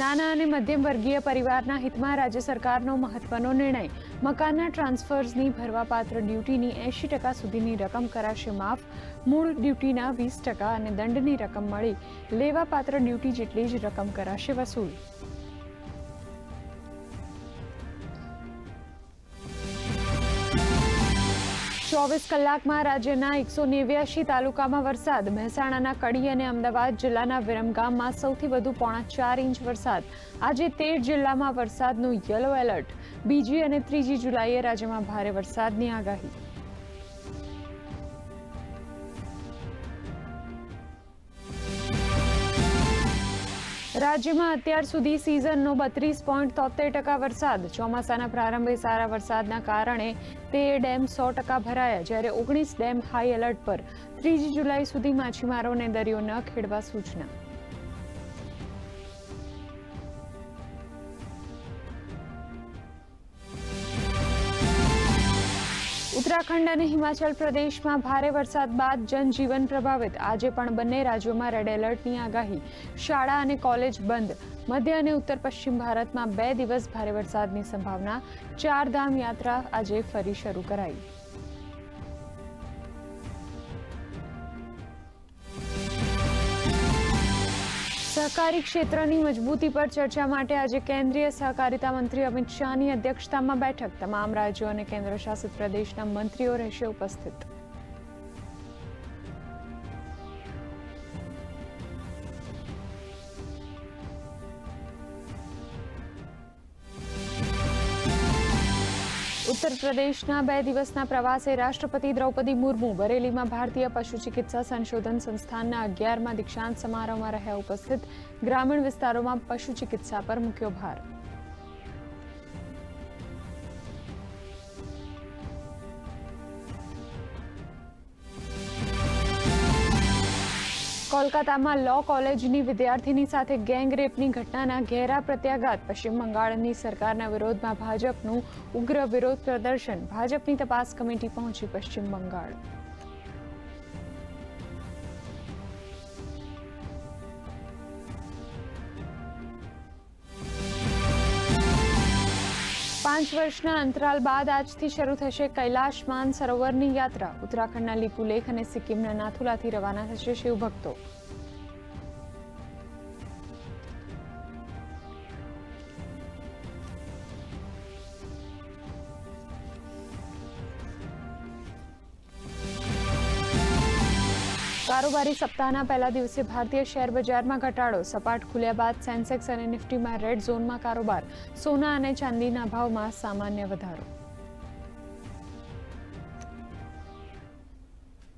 નાના અને મધ્યમ વર્ગીય પરિવારના હિતમાં રાજ્ય સરકારનો મહત્વનો નિર્ણય. મકાનના ટ્રાન્સફર્સની ભરવાપાત્ર ડ્યુટીની એંશી ટકા સુધીની રકમ કરાશે માફ. મૂળ ડ્યુટીના વીસ ટકા અને દંડની રકમ મળી. લેવાપાત્ર ડ્યુટી જેટલી જ રકમ કરાશે વસૂલ. ચોવીસ કલાકમાં રાજ્યના એકસો નેવ્યાશી તાલુકામાં વરસાદ. મહેસાણાના કડી અને અમદાવાદ જિલ્લાના વિરમગામમાં સૌથી વધુ પોણા ચાર ઇંચ વરસાદ. આજે તેર જિલ્લામાં વરસાદનું યલો એલર્ટ. બીજી અને ત્રીજી જુલાઈએ રાજ્યમાં ભારે વરસાદની આગાહી. રાજ્યમાં અત્યાર સુધી સિઝનનો બત્રીસ પોઈન્ટ તોતેર ટકા વરસાદ. ચોમાસાના પ્રારંભે સારા વરસાદના કારણે તેર ડેમ સો ટકા ભરાયા, જ્યારે ઓગણીસ ડેમ હાઈ એલર્ટ પર. ત્રીજી જુલાઈ સુધી માછીમારોને દરિયો ન ખેડવા સૂચના. ઉત્તરાખંડ અને હિમાચલ પ્રદેશમાં ભારે વરસાદ બાદ જનજીવન પ્રભાવિત. આજે પણ બંને રાજ્યોમાં રેડ એલર્ટની આગાહી. શાળા અને કોલેજ બંધ. મધ્ય અને ઉત્તર પશ્ચિમ ભારતમાં બે દિવસ ભારે વરસાદની સંભાવના. ચારધામ યાત્રા આજે ફરી શરૂ કરાઈ. સહકારી ક્ષેત્રની મજબૂતી પર ચર્ચા માટે આજે કેન્દ્રીય સહકારિતા મંત્રી અમિત શાહની અધ્યક્ષતામાં બેઠક. તમામ રાજ્યો અને કેન્દ્રશાસિત પ્રદેશના મંત્રીઓ રહેશે ઉપસ્થિત. ઉત્તર પ્રદેશના બે દિવસના પ્રવાસે રાષ્ટ્રપતિ દ્રૌપદી મુર્મુ બરેલીમાં ભારતીય પશુ ચિકિત્સા સંશોધન સંસ્થાનના અગિયારમાં દીક્ષાંત સમારોહમાં રહ્યા ઉપસ્થિત ગ્રામીણ વિસ્તારોમાં પશુ ચિકિત્સા પર મૂક્યો ભાર. કોલકાતામાં લો કોલેજની વિદ્યાર્થીની સાથે ગેંગ રેપની ઘટનાના ઘેરા પ્રત્યાઘાત. પશ્ચિમ બંગાળની સરકારના વિરોધમાં ભાજપનું ઉગ્ર વિરોધ પ્રદર્શન. ભાજપની તપાસ કમિટી પહોંચી પશ્ચિમ બંગાળ. પાંચ વર્ષના અંતરાલ બાદ આજથી શરૂ થશે કૈલાશ માન સરોવરની યાત્રા. ઉત્તરાખંડના લીપુલેખ અને સિક્કિમના નાથુલાથી રવાના થશે શિવભક્તો. કારોબારી સપ્તાહના પહેલા દિવસે ભારતીય શેર બજારમાં ઘટાડો. સપાટ ખુલ્યા બાદ સેન્સેક્સ અને નિફ્ટીમાં રેડ ઝોનમાં કારોબાર. સોના અને ચાંદીના ભાવમાં સામાન્ય વધારો.